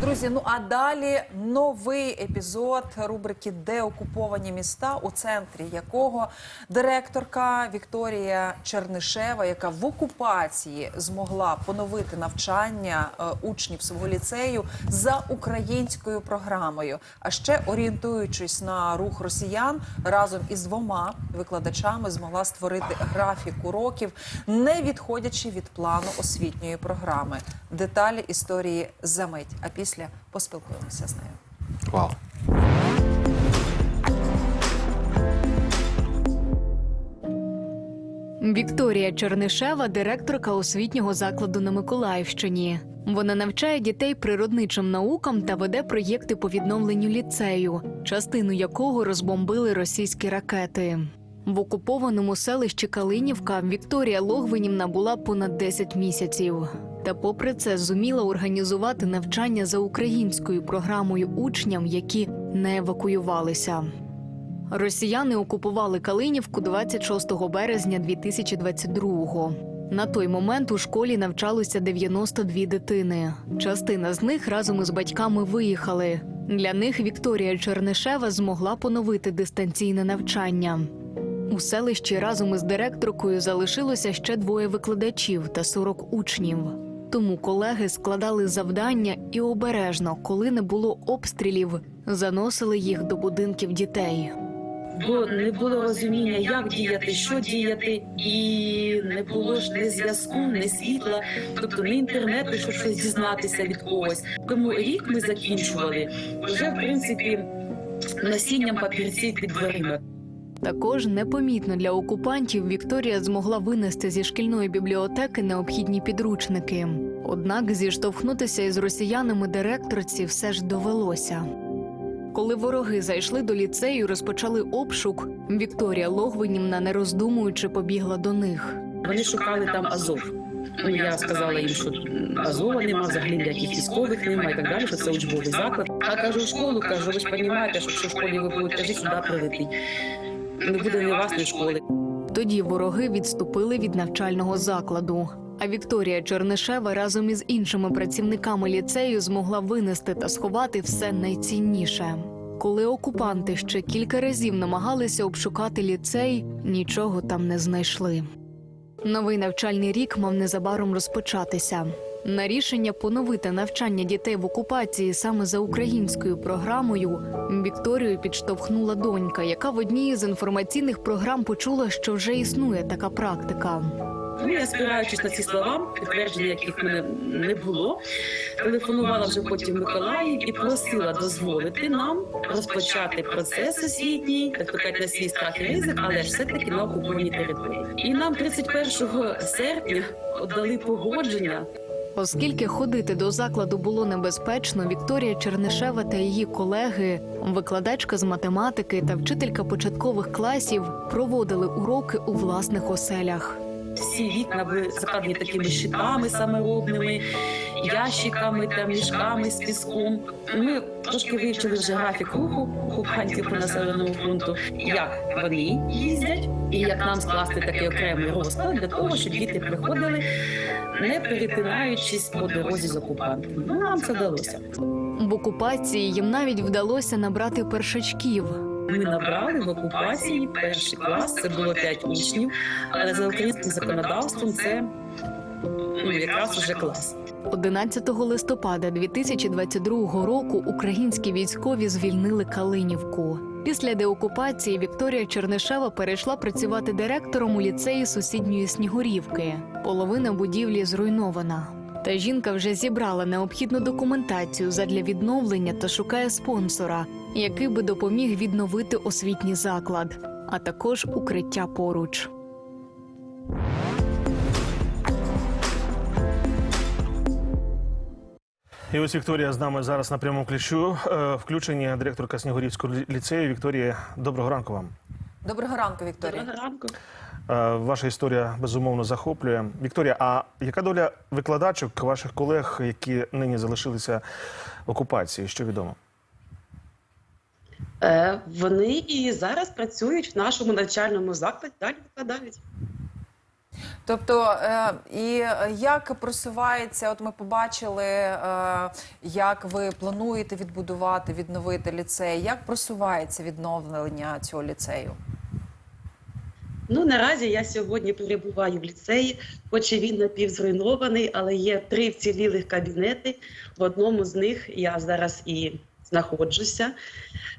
Друзі, ну а далі новий епізод рубрики Деокуповані міста, у центрі якого директорка Вікторія Чернишева, яка в окупації змогла поновити навчання е, учнів свого ліцею за українською програмою. А ще орієнтуючись на рух росіян, разом із двома викладачами змогла створити графік уроків, не відходячи від плану освітньої програми. Деталі історії за мить. А після поспілкуємося з нею. Вау. Вікторія Чернишева, директорка освітнього закладу на Миколаївщині. Вона навчає дітей природничим наукам та веде проєкти по відновленню ліцею, частину якого розбомбили російські ракети. В окупованому селищі Калинівка Вікторія Логвинівна була понад 10 місяців. Та, попри це, зуміла організувати навчання за українською програмою учням, які не евакуювалися. Росіяни окупували Калинівку 26 березня 2022-го. На той момент у школі навчалося 92 дитини. Частина з них разом із батьками виїхали. Для них Вікторія Чернишева змогла поновити дистанційне навчання. У селищі разом із директоркою залишилося ще двоє викладачів та 40 учнів. Тому колеги складали завдання і обережно, коли не було обстрілів, заносили їх до будинків дітей. бо не було розуміння, як діяти, що діяти, і не було ж ні зв'язку, ні світла, тобто ні інтернету, щоб щось дізнатися від когось. Тому рік ми закінчували вже в принципі насінням папірців під дверима. Також непомітно для окупантів Вікторія змогла винести зі шкільної бібліотеки необхідні підручники. Однак зіштовхнутися із росіянами директорці все ж довелося. Коли вороги зайшли до ліцею, і розпочали обшук. Вікторія Логвинівна, не роздумуючи, побігла до них. Вони шукали там Азов. Ну я сказала їм, що Азова нема, взагалі ніяких військових немає і так далі, що це учбовий заклад. А кажу, школу кажу, ви ж розумієте, що в школі ви будете сюди прилетить. Не буде ні вас, ні школи. Тоді вороги відступили від навчального закладу. А Вікторія Чернишева разом із іншими працівниками ліцею змогла винести та сховати все найцінніше. Коли окупанти ще кілька разів намагалися обшукати ліцей, нічого там не знайшли. Новий навчальний рік мав незабаром розпочатися. На рішення поновити навчання дітей в окупації саме за українською програмою Вікторію підштовхнула донька, яка в одній з інформаційних програм почула, що вже існує така практика. Ну, я спираючись на ці слова, підтвердження яких мене не було, телефонувала вже потім Миколаїв і просила дозволити нам розпочати процес освітній, так кажуть, на свій страх і ризик, але ж все-таки на окупованій території. І нам 31 серпня отдали погодження Оскільки ходити до закладу було небезпечно, Вікторія Чернишева та її колеги, викладачка з математики та вчителька початкових класів, проводили уроки у власних оселях. всі вікна були закладені такими щитами саморобними, ящиками, там, мішками з піском. Ми трошки вивчили вже графік руху окупантів по населеному пункту, як вони їздять, і як нам скласти такий окремий розклад для того, щоб діти приходили, не перетинаючись по дорозі з окупантами. Ну, нам це вдалося. В окупації їм навіть вдалося набрати першачків. Ми набрали в окупації перший клас, це було 5 учнів, але за українським законодавством це ну, якраз уже клас. 11 листопада 2022 року українські військові звільнили Калинівку. Після деокупації Вікторія Чернишева перейшла працювати директором у ліцеї сусідньої Снігурівки. Половина будівлі зруйнована. Та жінка вже зібрала необхідну документацію задля відновлення та шукає спонсора, який би допоміг відновити освітній заклад, а також укриття поруч. І ось Вікторія з нами зараз на прямому ключу. Е, Включення директорка Снігурівського ліцею. Вікторія, доброго ранку вам. Доброго ранку, Вікторія. Доброго ранку. Е, Ваша історія безумовно захоплює. Вікторія, а яка доля викладачок ваших колег, які нині залишилися в окупації? Що відомо? Е, Вони і зараз працюють в нашому навчальному закладі, далі викладають. Тобто, е, і як просувається, от ми побачили, е, як ви плануєте відбудувати, відновити ліцей. Як просувається відновлення цього ліцею? Ну наразі я сьогодні перебуваю в ліцеї, хоч і він напівзруйнований, але є три вцілілих кабінети. В одному з них я зараз і знаходжуся.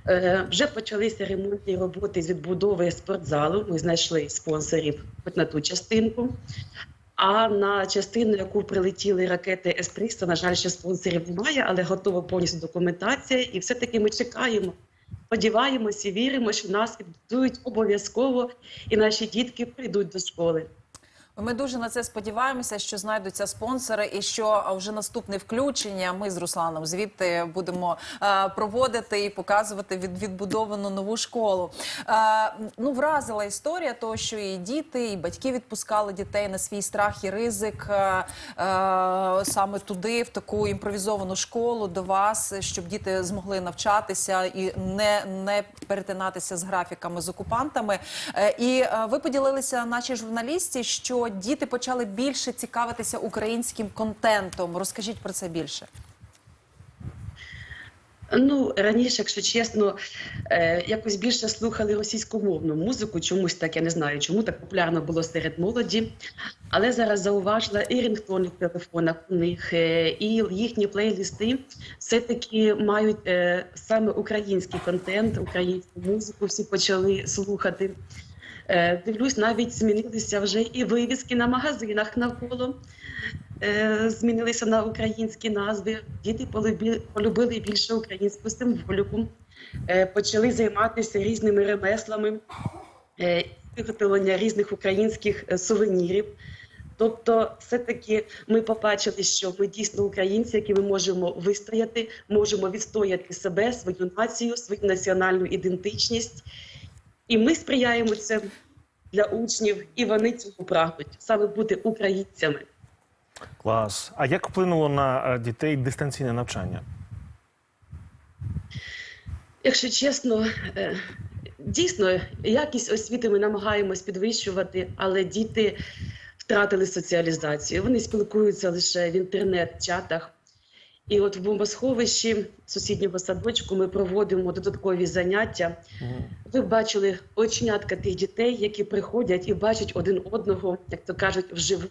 Е, вже почалися ремонтні роботи з відбудови спортзалу. Ми знайшли спонсорів хоч на ту частинку. А на частину, яку прилетіли ракети С-300, на жаль, ще спонсорів немає, але готова повністю документація. І все-таки ми чекаємо. Сподіваємося віримо, що нас відбудують обов'язково, і наші дітки прийдуть до школи. Ми дуже на це сподіваємося, що знайдуться спонсори, і що вже наступне включення. Ми з Русланом звідти будемо е, проводити і показувати від відбудовану нову школу. Е, ну вразила історія, того, що і діти, і батьки відпускали дітей на свій страх і ризик е, саме туди, в таку імпровізовану школу до вас, щоб діти змогли навчатися і не, не перетинатися з графіками з окупантами. І ви поділилися нашій журналісті, що діти почали більше цікавитися українським контентом. Розкажіть про це більше. Ну раніше, якщо чесно, е, якось більше слухали російськомовну музику. Чомусь так я не знаю, чому так популярно було серед молоді. Але зараз зауважила і рінгтони в телефонах у них, е, і їхні плейлісти все-таки мають е, саме український контент, українську музику. Всі почали слухати. Е, Дивлюсь, навіть змінилися вже і вивіски на магазинах навколо. Е, Змінилися на українські назви. Діти полюбили більше українську символіку, Е, почали займатися різними ремеслами, виготовлення різних українських сувенірів. Тобто, все-таки ми побачили, що ми дійсно українці, які ми можемо вистояти, можемо відстояти себе, свою націю, свою національну ідентичність. І ми сприяємо це для учнів, і вони цього прагнуть саме бути українцями. Клас. А як вплинуло на е, дітей дистанційне навчання? Якщо чесно, е, дійсно якість освіти ми намагаємось підвищувати, але діти втратили соціалізацію. Вони спілкуються лише в інтернет-чатах. І от в бомбосховищі сусіднього садочку ми проводимо додаткові заняття. Ви бачили очнятка тих дітей, які приходять і бачать один одного, як то кажуть, вживу,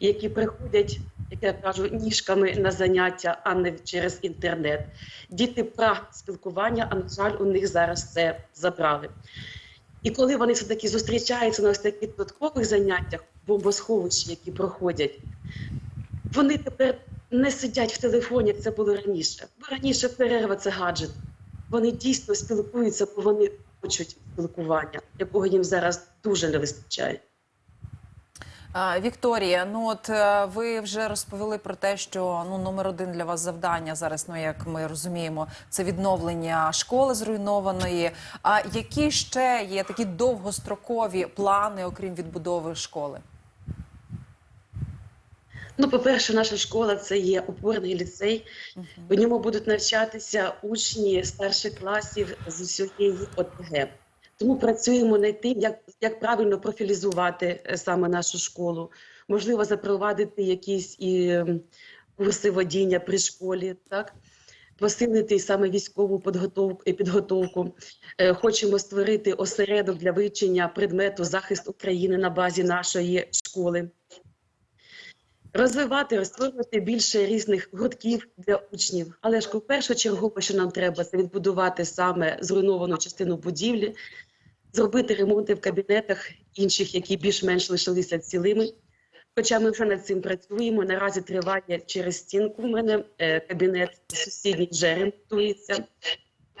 які приходять, як я кажу, ніжками на заняття, а не через інтернет. Діти прагнуть спілкування, а на жаль, у них зараз це забрали. І коли вони все таки зустрічаються на ось таких додаткових заняттях, бомбосховищі, які проходять, вони тепер не сидять в телефоні, як це було раніше. Бо раніше перерва це гаджет. Вони дійсно спілкуються, бо вони хочуть спілкування, якого їм зараз дуже не вистачає. Вікторія, ну от е, ви вже розповіли про те, що ну номер один для вас завдання зараз, ну як ми розуміємо, це відновлення школи зруйнованої. А які ще є такі довгострокові плани, окрім відбудови школи? Ну, по-перше, наша школа це є опорний ліцей. В ньому будуть навчатися учні старших класів з усієї ОТГ. Тому працюємо над тим, як, як правильно профілізувати е, саме нашу школу. Можливо, запровадити якісь і курси водіння при школі, так посилити саме військову підготовку і підготовку. Е, Хочемо створити осередок для вивчення предмету захист України на базі нашої школи розвивати, розтворювати більше різних гуртків для учнів. Але ж першочергово, що нам треба, це відбудувати саме зруйновану частину будівлі, зробити ремонти в кабінетах інших, які більш-менш лишилися цілими. Хоча ми вже над цим працюємо. Наразі триває через стінку. У мене е, кабінет сусідній вже ремонтується.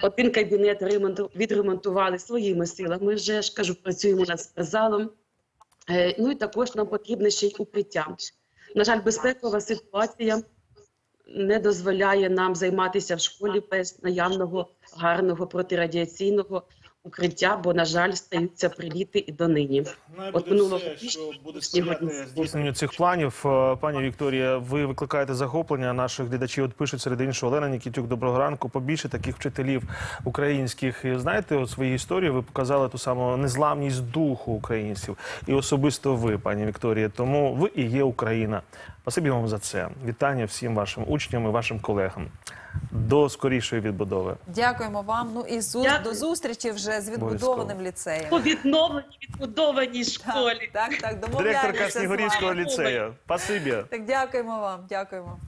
Один кабінет ремонту відремонтували своїми силами. Вже ж кажу, працюємо над спортзалом. Е, Ну і також нам потрібне ще й укриття. На жаль, безпекова ситуація не дозволяє нам займатися в школі без наявного гарного протирадіаційного укриття, бо, на жаль, стаються приліти і донині. От минулого тижня сьогодні здійсненню цих планів. Е, Пані Вікторія, ви викликаєте захоплення наших глядачів. От пишуть серед іншого Олена Нікітюк, доброго ранку. Побільше таких вчителів українських. І знаєте, у своїй історії ви показали ту саму незламність духу українців. І особисто ви, пані Вікторія. Тому ви і є Україна. Спасибі вам за це. Вітання всім вашим учням і вашим колегам. До скорішої відбудови. Дякуємо вам. Ну і зу... До зустрічі вже з відбудованим ліцеєм. по відновленій відбудованій школі. Так, так, домовляємося Директорка Снігурівського ліцею. Спасибі. Так, дякуємо вам, дякуємо.